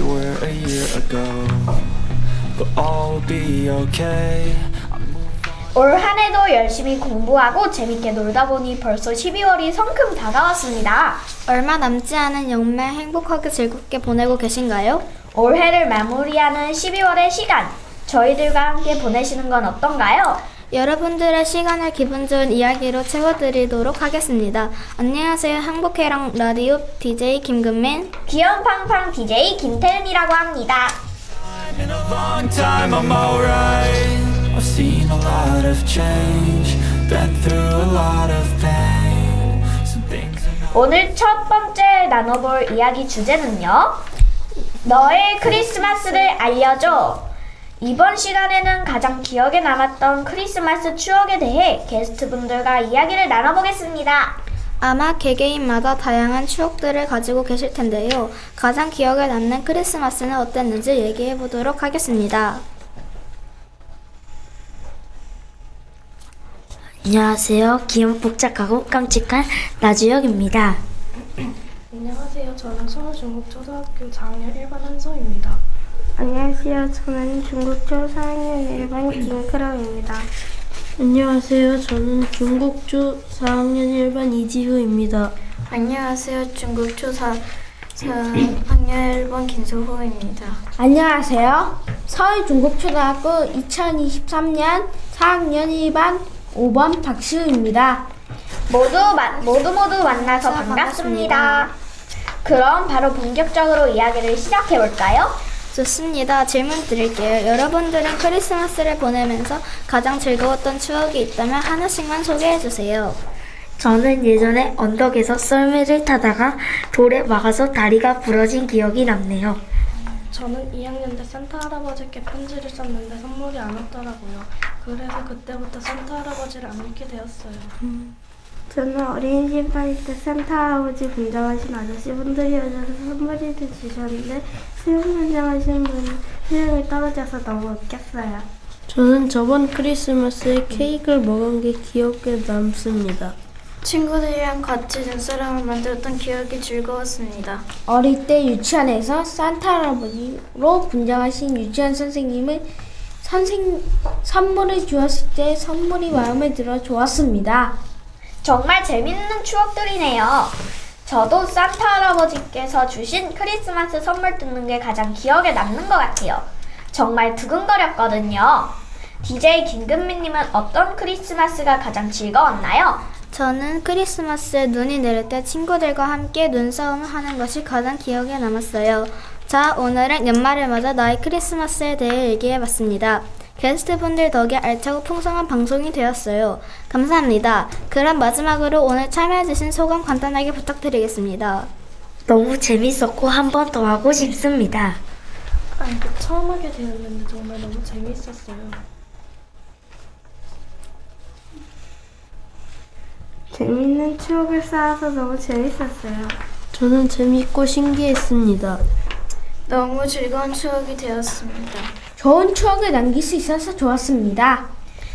they were a year ago. But all will be okay. 올 한 해도 열심히 공부하고 재밌게 놀다 보니 벌써 12월이 성큼 다가왔습니다. 얼마 남지 않은 연말 행복하게 즐겁게 보내고 계신가요? 올해를 마무리하는 12월의 시간, 저희들과 함께 보내시는 건 어떤가요? 여러분들의 시간을 기분 좋은 이야기로 채워드리도록 하겠습니다. 안녕하세요. 행복해랑 라디오 DJ 김금민. 귀여운 팡팡 DJ 김태은이라고 합니다. 오늘 첫 번째 나눠볼 이야기 주제는요. 너의 크리스마스를 알려줘. 이번 시간에는 가장 기억에 남았던 크리스마스 추억에 대해 게스트분들과 이야기를 나눠보겠습니다. 아마 개개인마다 다양한 추억들을 가지고 계실 텐데요. 가장 기억에 남는 크리스마스는 어땠는지 얘기해 보도록 하겠습니다. 안녕하세요. 귀여운 복잡하고 깜찍한 나주혁입니다. 안녕하세요. 저는 서울 중국 초등학교 4학년 1반 한서입니다. 안녕하세요. 저는 중국 초 4 학년 1반 김크라입니다. 안녕하세요. 저는 중국 초 4학년 1반 이지hu입니다. 안녕하세요. 중국 초사 4학년 1번 김소호입니다. 안녕하세요. 서울 중국초등학교 2023년 4학년 1반 5번 박시우입니다. 모두 마, 모두 모두 만나서 반갑습니다. 그럼 바로 본격적으로 이야기를 시작해 볼까요? 좋습니다. 질문 드릴게요. 여러분들은 크리스마스를 보내면서 가장 즐거웠던 추억이 있다면 하나씩만 소개해 주세요. 저는 예전에 언덕에서 썰매를 타다가 돌에 막아서 다리가 부러진 기억이 남네요. 저는 2학년 때 산타 할아버지께 편지를 썼는데 선물이 안 왔더라고요. 그래서 그때부터 산타 할아버지를 안 믿게 되었어요. 저는 어린이집 다닐 때 산타 할아버지 분장하신 아저씨분들이 오셔서 선물을 주셨는데 수영 분장하신 분이 수영을 떨어져서 너무 웃겼어요. 저는 저번 크리스마스에 케이크를 먹은 게 기억에 남습니다. 친구들이랑 같이 눈사람을 만들었던 기억이 즐거웠습니다. 어릴 때 유치원에서 산타 할아버지로 분장하신 유치원 선생님을 선생 선물을 주었을 때 선물이 마음에 들어 좋았습니다. 정말 재밌는 추억들이네요. 저도 산타 할아버지께서 주신 크리스마스 선물 뜯는 게 가장 기억에 남는 것 같아요. 정말 두근거렸거든요. DJ 김금민님은 어떤 크리스마스가 가장 즐거웠나요? 저는 크리스마스에 눈이 내릴 때 친구들과 함께 눈싸움을 하는 것이 가장 기억에 남았어요. 자, 오늘은 연말을 맞아 나의 크리스마스에 대해 얘기해 봤습니다. 게스트분들 덕에 알차고 풍성한 방송이 되었어요. 감사합니다. 그럼 마지막으로 오늘 참여해주신 소감 간단하게 부탁드리겠습니다. 너무 재밌었고 한 번 더 하고 싶습니다. 아니, 그 처음 하게 되었는데 정말 너무 재미있었어요. 재밌는 추억을 쌓아서 너무 재밌었어요. 저는 재밌고 신기했습니다. 너무 즐거운 추억이 되었습니다. 좋은 추억을 남길 수 있어서 좋았습니다.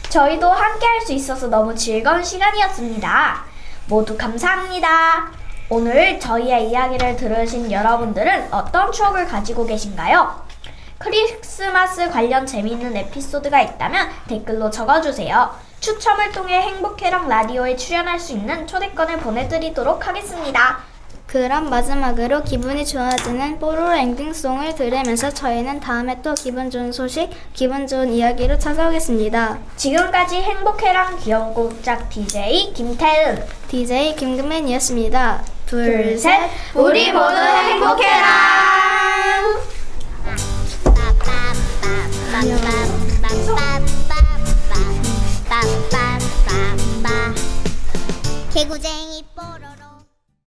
저희도 함께 할 수 있어서 너무 즐거운 시간이었습니다. 모두 감사합니다. 오늘 저희의 이야기를 들으신 여러분들은 어떤 추억을 가지고 계신가요? 크리스마스 관련 재미있는 에피소드가 있다면 댓글로 적어주세요. 추첨을 통해 행복해랑 라디오에 출연할 수 있는 초대권을 보내드리도록 하겠습니다. 그럼 마지막으로 기분이 좋아지는 뽀로로 엔딩송을 들으면서 저희는 다음에 또 기분 좋은 소식, 기분 좋은 이야기로 찾아오겠습니다. 지금까지 행복해랑 귀여운 꼼짝 DJ 김태은. DJ 김금맨이었습니다. 둘, 셋, 우리 모두 행복해라 개구쟁이